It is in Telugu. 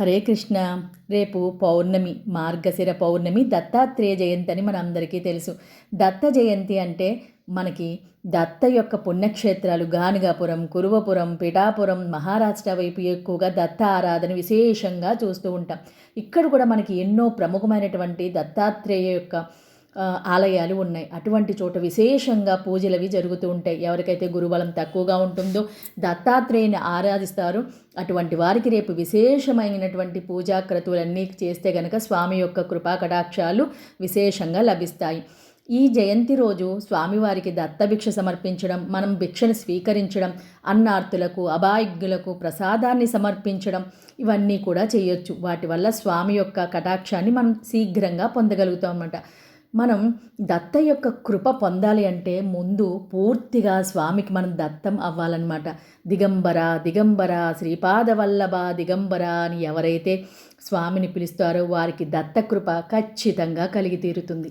హరే కృష్ణ. రేపు పౌర్ణమి మార్గశిర పౌర్ణమి దత్తాత్రేయ జయంతి అని మనందరికీ తెలుసు. దత్త జయంతి అంటే మనకి దత్త యొక్క పుణ్యక్షేత్రాలు గానుగాపురం కురువపురం పిఠాపురం మహారాష్ట్ర వైపు ఎక్కువగా దత్త ఆరాధన విశేషంగా చూస్తూ ఉంటాం. ఇక్కడ కూడా మనకి ఎన్నో ప్రముఖమైనటువంటి దత్తాత్రేయ యొక్క ఆలయాలు ఉన్నాయి. అటువంటి చోట విశేషంగా పూజలు అవి జరుగుతూ ఉంటాయి. ఎవరికైతే గురుబలం తక్కువగా ఉంటుందో దత్తాత్రేయుని ఆరాధిస్తారు. అటువంటి వారికి రేపు విశేషమైనటువంటి పూజాక్రతులన్నీ చేస్తే గనక స్వామి యొక్క కృపా కటాక్షాలు విశేషంగా లభిస్తాయి. ఈ జయంతి రోజు స్వామివారికి దత్తభిక్ష సమర్పించడం మనం భిక్షను స్వీకరించడం అన్నార్థులకు అబాయిగ్యులకు ప్రసాదాన్ని సమర్పించడం ఇవన్నీ కూడా చేయొచ్చు. వాటి వల్ల స్వామి యొక్క కటాక్షాన్ని మనం శీఘ్రంగా పొందగలుగుతాం అన్నమాట. మనం దత్త యొక్క కృప పొందాలి అంటే ముందు పూర్తిగా స్వామికి మనం దత్తం అవ్వాలన్నమాట. దిగంబర దిగంబర శ్రీపాదవల్లభ దిగంబర అని ఎవరైతే స్వామిని పిలుస్తారో వారికి దత్త కృప ఖచ్చితంగా కలిగి తీరుతుంది.